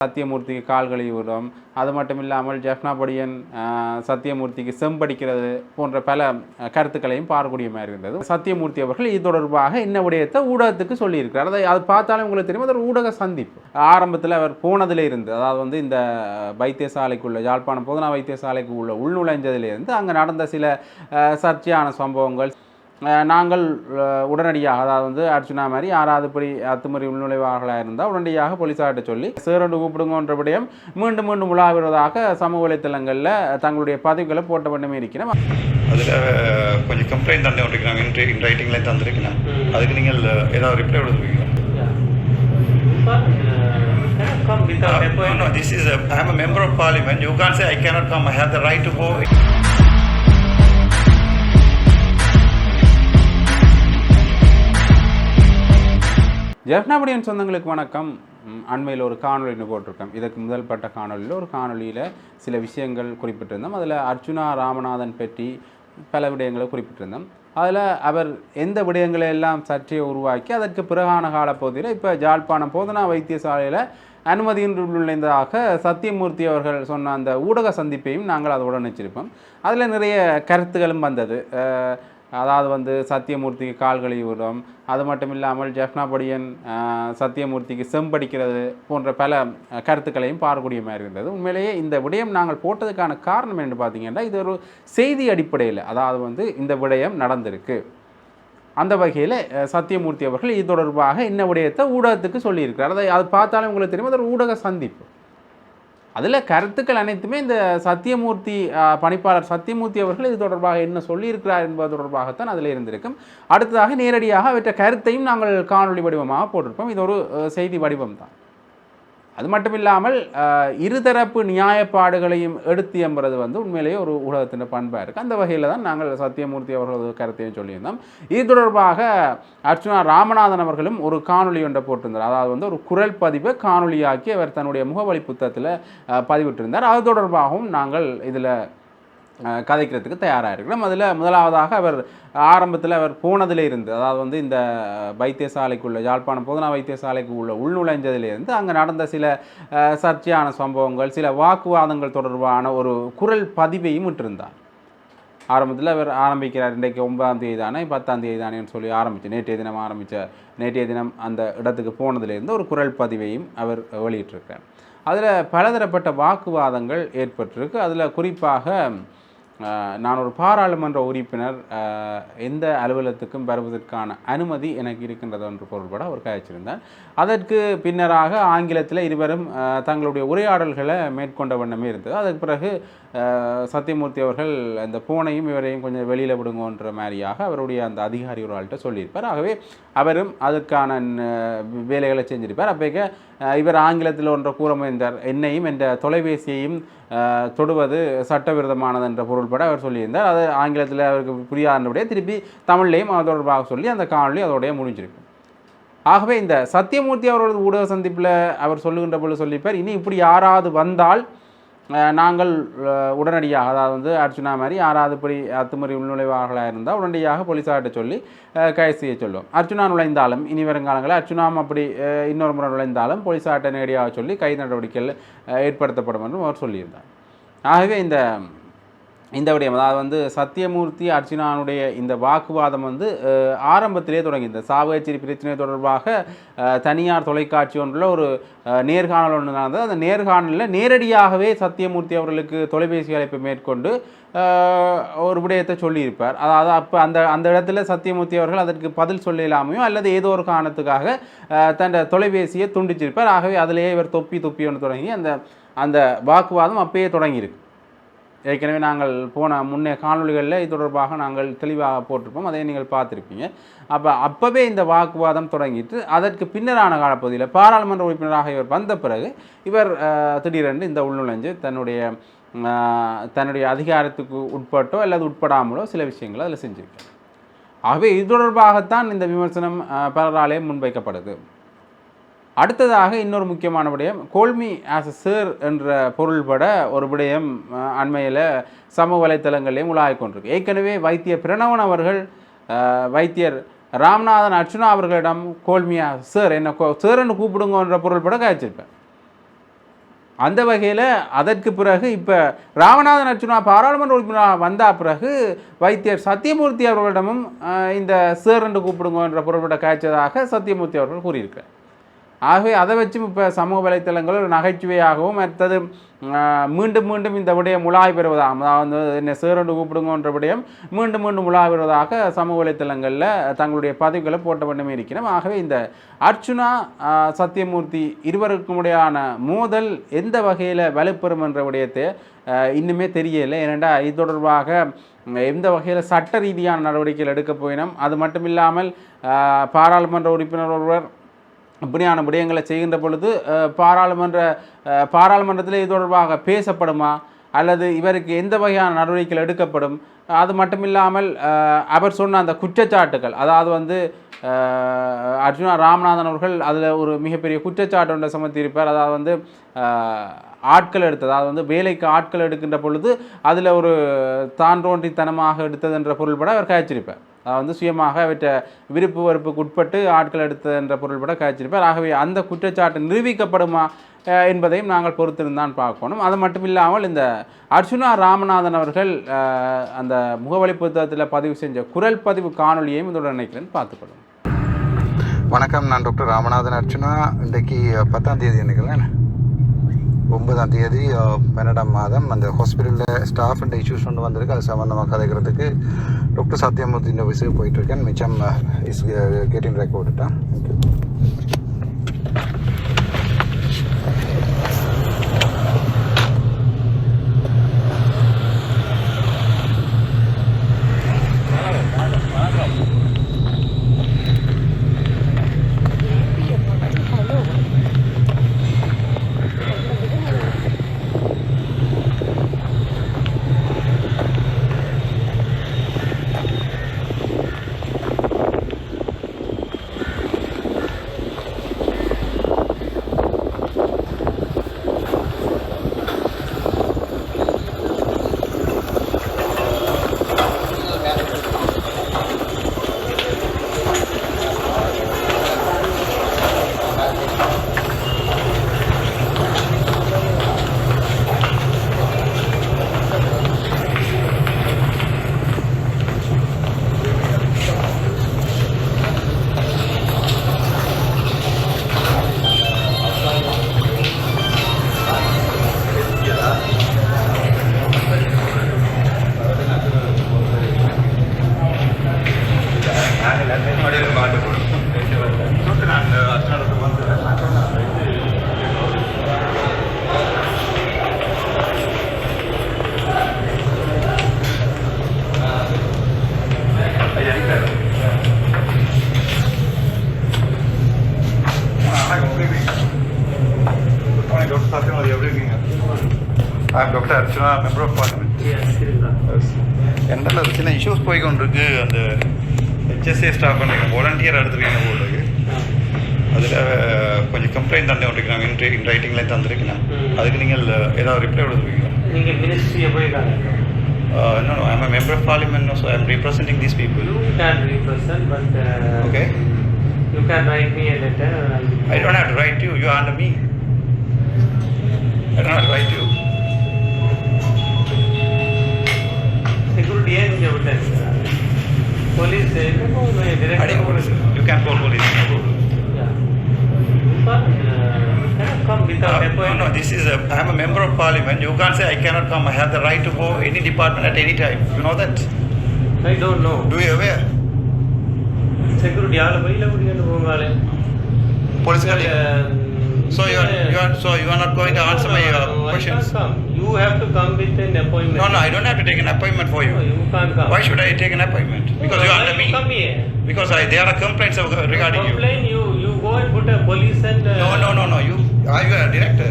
சத்தியமூர்த்திக்கு கால் விடும் அது மட்டும் இல்லாமல் ஜெஃப்னாபடியன் சத்தியமூர்த்திக்கு செம்படிக்கிறது போன்ற பல கருத்துக்களையும் பார்க்கக்கூடிய இருந்தது சத்தியமூர்த்தி அவர்கள் இது தொடர்பாக என்ன விடயத்தை ஊடகத்துக்கு சொல்லியிருக்கிறார். அதை அது பார்த்தாலும் உங்களுக்கு தெரியும் அது ஒரு ஊடக சந்திப்பு. ஆரம்பத்தில் அவர் போனதில் இருந்து அதாவது வந்து இந்த வைத்தியசாலைக்குள்ள யாழ்ப்பாணம் பொதுநா வைத்தியசாலைக்கு உள்ள உள்நுழைஞ்சதிலிருந்து அங்கே நடந்த சில சர்ச்சையான சம்பவங்கள் நாங்கள் உடனடியாக அதாவது வந்து அர்ச்சுனா மாதிரி யாராவது இப்படி அத்துமறி உள்நுழைவார்களாக இருந்தால் உடனடியாக போலீஸார்ட்ட சொல்லி சேரண்டு கூப்பிடுங்கன்ற விடயம் மீண்டும் மீண்டும் உலாவிடுவதாக சமூக வலைத்தளங்களில் தங்களுடைய பதிவுகளை போட்ட வண்ணமே இருக்கிறோம் அதில் கொஞ்சம் கம்ப்ளைண்ட் தந்து கொண்டிருக்கிறாங்க இன் இன் ரைட்டிங்லேயும் தந்திருக்கிறேன் அதுக்கு நீங்கள் ஏதாவது ரிப்ளை கொடுத்துருக்கீங்களா without no, no, this is a, I am a member of parliament. You can't say I cannot come. I have the right to go. ஜெஃப்னாபடியன் சொந்தங்களுக்கு வணக்கம். அண்மையில் ஒரு காணொலின்னு போட்டிருக்கோம். இதற்கு முதல் பட்ட காணொளியில் ஒரு காணொலியில் சில விஷயங்கள் குறிப்பிட்டிருந்தோம். அதில் அர்ச்சுனா ராமநாதன் பற்றி பல விடயங்களை குறிப்பிட்டிருந்தோம். அதில் அவர் எந்த விடயங்களை எல்லாம் சர்ச்சையை உருவாக்கி அதற்கு பிறகான காலப்பகுதியில் இப்போ ஜாழ்ப்பாணம் போதனா வைத்தியசாலையில் அனுமதியின்றி நுழைந்ததாக சத்தியமூர்த்தி அவர்கள் சொன்ன அந்த ஊடக சந்திப்பையும் நாங்கள் அதோடு நினச்சிருப்போம் அதில் நிறைய கருத்துகளும் வந்தது. அதாவது வந்து சத்தியமூர்த்திக்கு கால் விடும் அது மட்டும் இல்லாமல் ஜெஃப்னாபடியன் சத்தியமூர்த்திக்கு செம்படிக்கிறது போன்ற பல கருத்துக்களையும் பார்க்கக்கூடிய மாதிரி இருந்தது உண்மையிலேயே இந்த விடயம் நாங்கள் போட்டதுக்கான காரணம் என்று பார்த்தீங்கன்னா இது ஒரு செய்தி அடிப்படையில் அதாவது வந்து இந்த விடயம் நடந்திருக்கு. அந்த வகையில் சத்தியமூர்த்தி அவர்கள் இது தொடர்பாக இன்ன விடயத்தை ஊடகத்துக்கு சொல்லியிருக்கிறார். அதை அது பார்த்தாலும் உங்களுக்கு தெரியும் அது ஒரு ஊடக சந்திப்பு. அதில் கருத்துக்கள் அனைத்துமே இந்த சத்தியமூர்த்தி பணிப்பாளர் சத்தியமூர்த்தி அவர்கள் இது தொடர்பாக என்ன சொல்லியிருக்கிறார் என்பது தொடர்பாகத்தான் அதில் இருந்திருக்கும். அடுத்ததாக நேரடியாக அவற்றை கருத்தையும் நாங்கள் காணொளி வடிவமாக போட்டிருப்போம். இது ஒரு செய்தி வடிவம் தான் அது மட்டும் இல்லாமல் இருதரப்பு நியாயப்பாடுகளையும் எடுத்து எம்புறது வந்து உண்மையிலேயே ஒரு ஊடகத்தின் பண்பாக இருக்குது அந்த வகையில் தான் நாங்கள் சத்தியமூர்த்தி அவர்களது கருத்தையும் சொல்லியிருந்தோம். இது தொடர்பாக அர்ச்சுனா ராமநாதன் அவர்களும் ஒரு காணொளி ஒன்றை போட்டிருந்தார். அதாவது வந்து ஒரு குரல் பதிவை காணொலியாக்கி அவர் தன்னுடைய முகவழி புத்தகத்தில் பதிவிட்டிருந்தார். அது தொடர்பாகவும் நாங்கள் இதில் கதைக்கிறதுக்கு தயாராக இருக்கிறோம் அதில் முதலாவதாக அவர் ஆரம்பத்தில் அவர் போனதிலே இருந்து அதாவது வந்து இந்த வைத்தியசாலைக்குள்ள யாழ்ப்பாணம் பொதுநா வைத்தியசாலைக்கு உள்ள உள்நுழைஞ்சதிலிருந்து அங்கே நடந்த சில சர்ச்சையான சம்பவங்கள் சில வாக்குவாதங்கள் தொடர்பான ஒரு குரல் பதிவையும் விட்டிருந்தார். ஆரம்பத்தில் அவர் ஆரம்பிக்கிறார் இன்றைக்கு ஒன்பதாம் தேதி தானே பத்தாம் தேதி தானேன்னு சொல்லி ஆரம்பித்து நேற்றைய தினம் ஆரம்பித்த நேற்றைய தினம் அந்த இடத்துக்கு போனதிலிருந்து ஒரு குரல் பதிவையும் அவர் வெளியிட்டிருக்கார் அதில் பலதரப்பட்ட வாக்குவாதங்கள் ஏற்பட்டிருக்கு. அதில் குறிப்பாக நான் ஒரு பாராளுமன்ற உறுப்பினர் எந்த அலுவலகத்துக்கும் வருவதற்கான அனுமதி எனக்கு இருக்கின்றது என்று பொருள்பட அவர் கழிச்சிருந்தார் அதற்கு பின்னராக ஆங்கிலத்தில் இருவரும் தங்களுடைய உரையாடல்களை மேற்கொண்ட வண்ணமே இருந்தது. அதற்கு பிறகு சத்தியமூர்த்தி அவர்கள் அந்த பூனையும் இவரையும் கொஞ்சம் வெளியில் விடுங்கன்ற மாதிரியாக அவருடைய அந்த அதிகாரி ஒரு ஆள்கிட்ட சொல்லியிருப்பார். ஆகவே அவரும் அதற்கான வேலைகளை செஞ்சிருப்பார். அப்போக்க இவர் ஆங்கிலத்தில் ஒன்றை கூற முயன்றார். என்னையும் என்ற தொலைபேசியையும் தொடுவது சட்டவிரோதமானது என்ற பொருள்பட அவர் சொல்லியிருந்தார். அது ஆங்கிலத்தில் அவருக்கு புரியாதபடியே திருப்பி தமிழ்லையும் அது தொடர்பாக சொல்லி அந்த காணொலி அதோடைய முடிஞ்சிருக்கும். ஆகவே இந்த சத்தியமூர்த்தி அவர்களது ஊடக சந்திப்பில் அவர் சொல்லுகின்ற பொழுது சொல்லிப்பார் இனி இப்படி யாராவது வந்தால் நாங்கள் உடனடியாக அதாவது வந்து அர்ச்சுனா மாதிரி யாராவது இப்படி அத்துமறி உள்நுழைவார்களாக இருந்தால் உடனடியாக போலீஸார்கிட்ட சொல்லி கைது செய்ய சொல்லுவோம் அர்ச்சுனா நுழைந்தாலும் இனி வருங்காலங்களில் அர்ச்சுனாம் அப்படி இன்னொரு முறை நுழைந்தாலும் போலீஸார்கிட்ட நேரடியாக சொல்லி கை நடவடிக்கைகள் ஏற்படுத்தப்படும் என்றும் அவர் சொல்லியிருந்தார். ஆகவே இந்த இந்த விடயம் அதாவது வந்து சத்தியமூர்த்தி அர்ச்சினானுடைய இந்த வாக்குவாதம் வந்து ஆரம்பத்திலே தொடங்கி இந்த சாவகச்சேரி பிரச்சனை தொடர்பாக தனியார் தொலைக்காட்சி ஒன்றில் ஒரு நேர்காணல் ஒன்று நடந்தது. அந்த நேர்காணலில் நேரடியாகவே சத்தியமூர்த்தி அவர்களுக்கு தொலைபேசி அழைப்பு மேற்கொண்டு ஒரு விடயத்தை சொல்லியிருப்பார். அதாவது அப்போ அந்த அந்த இடத்துல சத்தியமூர்த்தி அவர்கள் அதற்கு பதில் சொல்ல இல்லாமையோ அல்லது ஏதோ ஒரு காரணத்துக்காக தன் தொலைபேசியை துண்டிச்சிருப்பார். ஆகவே அதிலேயே இவர் தொப்பி தொப்பி ஒன்று தொடங்கி அந்த அந்த வாக்குவாதம் அப்பயே தொடங்கியிருக்கு. ஏற்கனவே நாங்கள் போன முன்னே காணொளிகளில் இது தொடர்பாக நாங்கள் தெளிவாக போட்டிருப்போம். அதை நீங்கள் பார்த்துருப்பீங்க. அப்போ அப்போவே இந்த வாக்குவாதம் தொடங்கிட்டு அதற்கு பின்னரான காலப்பகுதியில் பாராளுமன்ற உறுப்பினராக இவர் வந்த பிறகு இவர் திடீரென்று இந்த உள்நுழைஞ்சு தன்னுடைய தன்னுடைய அதிகாரத்துக்கு உட்பட்டோ அல்லது உட்படாமலோ சில விஷயங்களை அதில் செஞ்சிருக்கார். ஆகவே இது தொடர்பாகத்தான் இந்த விமர்சனம் பலராலே முன்வைக்கப்படுது. அடுத்ததாக இன்னொரு முக்கியமான விடயம் கோல்மி ஆஸ் அ சேர் என்ற பொருள்பட ஒரு விடயம் அண்மையில் சமூக வலைத்தளங்களிலும் உலாவிக் கொண்டிருக்கு. ஏற்கனவே வைத்தியர் பிரணவன் அவர்கள் வைத்தியர் ராம்நாதன் அர்ச்சுனா அவர்களிடம் கோல்மியா சார் என்ன கோ சார்ன்னு கூப்பிடுங்கன்ற பொருள்பட காய்ச்சிருப்பேன். அந்த வகையில் அதற்கு பிறகு இப்போ ராமநாதன் அர்ச்சுனா பாராளுமன்ற உறுப்பினர் வந்த பிறகு வைத்தியர் சத்தியமூர்த்தி அவர்களிடமும் இந்த சேர் என்று கூப்பிடுங்க என்ற பொருள்பட காய்ச்சதாக சத்தியமூர்த்தி அவர்கள் கூறியிருக்கிறார். ஆகவே அதை வச்சும் இப்போ சமூக வலைத்தளங்கள் ஒரு நகைச்சுவையாகவும் மற்றது மீண்டும் மீண்டும் இந்த விடயம் முலாய் பெறுவதாக அதாவது என்ன சேரண்டு கூப்பிடுங்கன்ற விடயம் மீண்டும் மீண்டும் முலாய் பெறுவதாக சமூக வலைத்தளங்களில் தங்களுடைய பதிவுகளை போட்ட வண்ணமே இருக்கிறோம். ஆகவே இந்த அர்ச்சுனா சத்தியமூர்த்தி இருவருக்குமுடையான மோதல் எந்த வகையில் வலுப்பெறும் என்ற விடயத்தை இன்னுமே தெரியலை. ஏனெண்டா இது தொடர்பாக எந்த வகையில் சட்ட ரீதியான நடவடிக்கைகள் எடுக்கப் போயினோம். அது மட்டும் இல்லாமல் பாராளுமன்ற உறுப்பினர் ஒருவர் இப்படியான விடயங்களை செய்கின்ற பொழுது பாராளுமன்ற பாராளுமன்றத்தில் இது தொடர்பாக பேசப்படுமா? அல்லது இவருக்கு எந்த வகையான நடவடிக்கைகள் எடுக்கப்படும்? அது மட்டும் இல்லாமல் அவர் சொன்ன அந்த குற்றச்சாட்டுகள் அதாவது வந்து அர்ஜுனா ராமநாதன் அவர்கள் அதில் ஒரு மிகப்பெரிய குற்றச்சாட்டு ஒன்றை சுமத்தியிருப்பார். அதாவது வந்து ஆட்கள் எடுத்தது அதாவது வந்து வேலைக்கு ஆட்கள் எடுக்கின்ற பொழுது அதில் ஒரு தான் தோன்றித்தனமாக எடுத்தது என்ற பொருள்பட அவர் காய்ச்சிருப்பார் வந்து சுயமாக அவற்றை விருப்பு வெறுப்புக்கு உட்பட்டு ஆட்கள் எடுத்தது என்ற பொருள்பட காய்ச்சிருப்பார். ஆகவே அந்த குற்றச்சாட்டு நிரூபிக்கப்படுமா என்பதையும் நாங்கள் பொறுத்திருந்தான் பார்க்கணும். அது மட்டும் இல்லாமல் இந்த அர்ச்சுனா ராமநாதன் அவர்கள் அந்த முகவலி புத்தகத்தில் பதிவு செஞ்ச குரல் பதிவு காணொலியையும் இதோட நினைக்கிறேன் பார்த்துக்கொள்ளும். வணக்கம் நான் டாக்டர் ராமநாதன் அர்ச்சுனா இன்றைக்கு பத்தாம் தேதி நினைக்கிறேன் ஒன்பதாம் தேதி பன்னெண்டாம் மாதம் அந்த ஹாஸ்பிட்டலில் ஸ்டாஃப் அண்ட் இஷ்யூஸ் ஒன்று வந்திருக்கு. அது சம்மந்தமாக கதைக்கிறதுக்கு டாக்டர் சத்யமூர்த்தி இந்த போயிட்டுருக்கேன் மிச்சம் is getting ரெக்கார்டுட்டா thank you Archana, member of parliament. Yes, Srila. என்னால் அது சின்ன இஷ்யூஸ் போய் கொண்டிருக்கு அந்த ஹெச்எஸ்ஏ ஸ்டாஃப் பண்ணுங்க வாலண்டியர் எடுத்துருக்கீங்க போல இருக்கு அதில் கொஞ்சம் கம்ப்ளைண்ட் தந்து கொண்டிருக்கிறாங்க இன் இன் ரைட்டிங்கில் தந்திருக்கிறேன். அதுக்கு நீங்கள் ஏதாவது ரிப்ளை கொடுத்துருக்கீங்களா நீங்க மினிஸ்ட்ரியை போய் காணுங்க Uh, no, no, I'm a member of parliament, so I'm representing these people. You can represent, but uh, Okay? you can write me a letter. I don't have to write you, you are under me. I don't have to write you. Security ஏன் இங்க விட்டாங்க? Police என்னமோ ஒரு I director didn't ஒரு- You can call police. no problem. Yeah. You can't, uh, cannot come without Uh, no, appointment. no, this is a, I'm a member of parliament. You can't say I cannot come. I have the right to go any department at any time. You know that? I don't know. Do you aware? Security ஆளு வெளியில விடுங்கன்னு போங்காலே. Police But, colleague. um, So you are, you are, so you are not going to answer no, my no, uh, no, questions? come. You have to come with an appointment. No, no, I don't have to take an appointment for you. No, you. you can't come. Why should I take an appointment? Because No, you are under me. Come here. Because I, there are complaints of- regarding you. Complain, you, you go and put a police and. uh, No, no, no, no. You are you a director?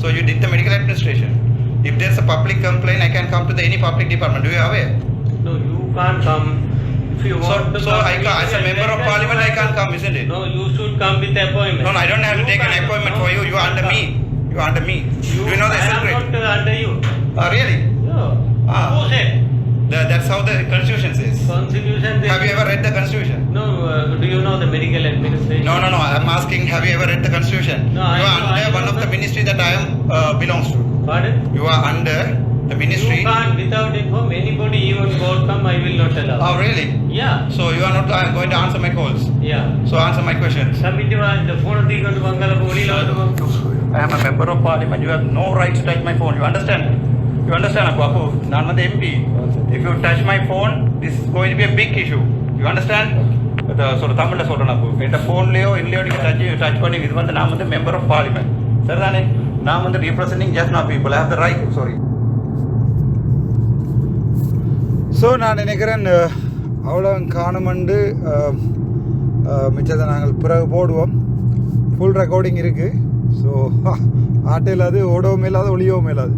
So you did the medical administration. If there's a public complaint, I can come to the any public department. Do you aware? No, you can't come. If you So, want to so come. I ca- as a member of parliament, I can't come, isn't it? No, you should come with appointment. No, no, I don't have to take an appointment no, for you. You are under can't me. You are under me. You, you know the I am secret? not uh, under you. Uh, really? No. Ah. Who said? That- That's how the constitution says. Constitution. Have you ever read the constitution? No, uh, do you know the medical administration? No, no, no. I'm asking, have you ever read the constitution? No, you I are know- I under know one of the the- ministry that I am uh, belongs to. Pardon? You are under the ministry. You can't without inform anybody even God come, I will not allow. Oh, really? Yeah, So you are not uh, going to answer my calls. yeah. So answer my questions. Submit the phone தூக்கிட்டு வாங்கல வெளியில வந்து I am a member of parliament. You have no right to touch my phone. You understand? You understand, Apu? Apu, நான் வந்து MP. If you touch my phone, this is going to be a big issue. You understand? சொல்ற தமிழில் சொல்கிறேன் அப்பு என் ஃபோன்லேயோ இல்லையோ நீங்கள் touch touch பண்ணி இது வந்து நான் வந்து மெம்பர் ஆஃப் பார்லிமெண்ட் சரிதானே நான் வந்து representing just not people. I have the right. so நான் நினைக்கிறேன் அவ்வளோ காணுமண்டு மிச்சத்தை நாங்கள் பிறகு போடுவோம். ஃபுல் ரெக்கார்டிங் இருக்குது ஸோ ஆட்டம் இல்லாது ஓடவும் இல்லாது ஒளியவும் இல்லாது.